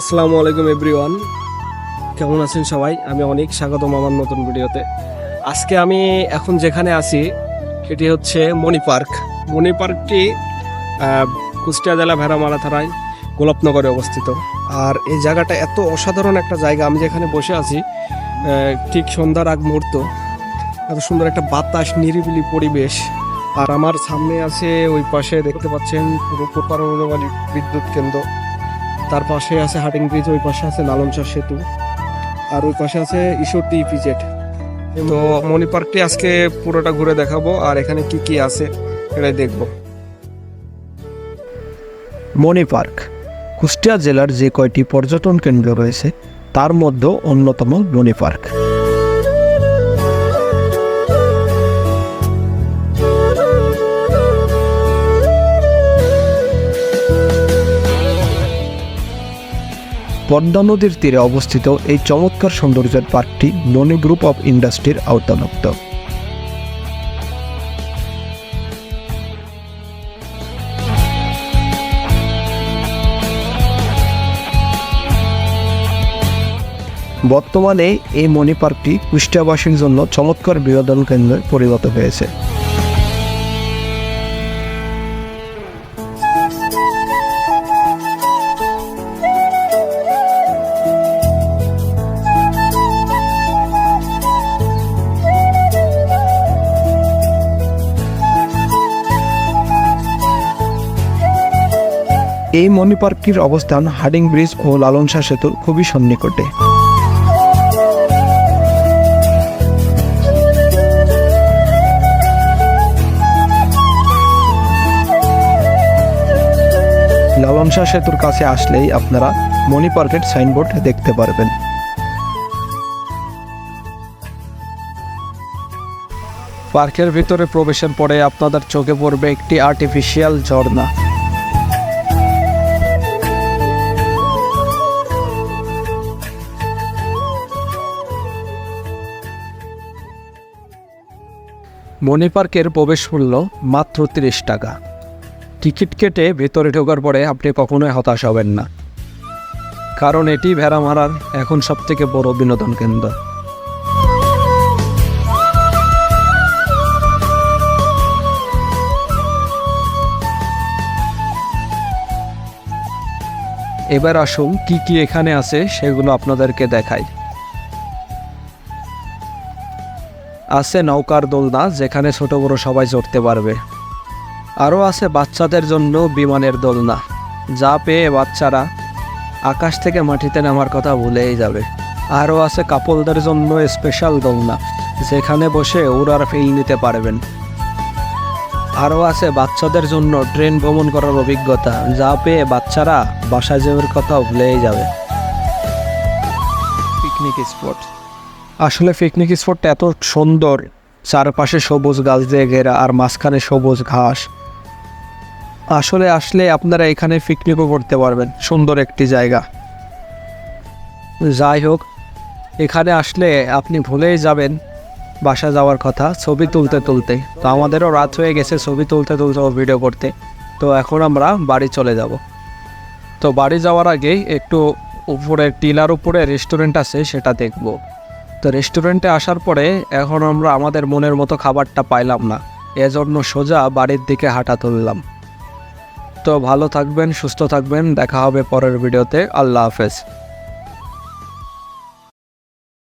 আসসালামু আলাইকুম এভরিওয়ান কেমন আছেন সবাই? আমি অনেক, স্বাগতম আমার নতুন ভিডিওতে। আজকে আমি এখন যেখানে আছি এটি হচ্ছে মণি পার্ক। মণি পার্কটি কুষ্টিয়া জেলা ভেড়ামারা থানায় গোলাপনগরে অবস্থিত। আর এই জায়গাটা এত অসাধারণ একটা জায়গা, আমি যেখানে বসে আছি ঠিক সন্ধ্যার আগ মুহূর্ত, এত সুন্দর একটা বাতাস, নিরিবিলি পরিবেশ। আর আমার সামনে আছে, ওই পাশে দেখতে পাচ্ছেন পারমাণবিক বিদ্যুৎ কেন্দ্র। তার পাশে আছে হাটিং ব্রিজ, ওই পাশে আছে লালনচর সেতু, আর ওই পাশে আছে ঈশ্বরদী ইপিজেড তো মণি পার্কটি আজকে পুরোটা ঘুরে দেখাবো, আর এখানে কি কি আছে এটাই দেখব। মণি পার্ক, কুষ্টিয়া জেলার যে কয়টি পর্যটন কেন্দ্র রয়েছে, তার মধ্যে অন্যতম মণি পার্ক। পদ্মা নদীর তীরে অবস্থিত এই চমৎকার সৌন্দর্যের পার্কটি ননি গ্রুপ অফ ইন্ডাস্ট্রির আওতাভুক্ত। বর্তমানে এই মণি পার্কটি কুষ্টিয়াবাসীর জন্য চমৎকার বিনোদন কেন্দ্রে পরিণত হয়েছে। এই মণি পার্কটির অবস্থান হার্ডিং ব্রিজ ও লালন শাহ সেতুর খুবই সন্নিকটে। লালন শাহ সেতুর কাছে আসলেই আপনারা মণি পার্কের সাইনবোর্ড দেখতে পারবেন। পার্কের ভিতরে প্রবেশের পরে আপনাদের চোখে পড়বে একটি আর্টিফিশিয়াল ঝর্ণা। মণি পার্কের প্রবেশ মূল্য মাত্র তিরিশ টাকা। টিকিট কেটে ভেতরে ঢোকার পরে আপনি কখনোই হতাশ হবেন না। কারণ এটি ভেড়া মারার এখন সব থেকে বড় বিনোদন কেন্দ্র। এবার আসুন কি কি এখানে আছে সেগুলো আপনাদেরকে দেখাই। আছে নৌকার দোলনা যেখানে ছোট বড় সবাই চড়তে পারবে। আরও আছে বাচ্চাদের জন্য বিমানের দোলনা। যা পেয়ে বাচ্চারা আকাশ থেকে মাটিতে নামার কথা ভুলেই যাবে। আরও আছে কাপলদের জন্য স্পেশাল দোলনা, যেখানে বসে উড়ার ফিল নিতে পারবেন। আরও আছে বাচ্চাদের জন্য ট্রেন ভ্রমণ করার অভিজ্ঞতা, যা পেয়ে বাচ্চারা বাসায় যাওয়ার কথা ভুলেই যাবে। পিকনিক স্পট আসলে পিকনিক স্পটটা এত সুন্দর, চারপাশে সবুজ গাছ দিয়ে ঘেরা আর মাঝখানে সবুজ ঘাস। আসলে আসলে আপনারা এখানে পিকনিকও করতে পারবেন, সুন্দর একটি জায়গা। যাই হোক, এখানে আসলে আপনি ভুলেই যাবেন, বাসা যাওয়ার কথা, ছবি তুলতে তুলতে। তো আমাদেরও রাত হয়ে গেছে ছবি তুলতে তুলতে ও ভিডিও করতে। তো এখন আমরা বাড়ি চলে যাব। তো বাড়ি যাওয়ার আগে একটু উপরে, টিলার উপরে রেস্টুরেন্ট আছে, সেটা দেখব। তো রেস্টুরেন্টে আসার পরে এখন আমরা আমাদের মনের মতো খাবারটা পাইলাম না। এজন্য সোজা বাড়ির দিকে হাঁটা তুললাম। তো ভালো থাকবেন, সুস্থ থাকবেন। দেখা হবে পরের ভিডিওতে আল্লাহ হাফেজ।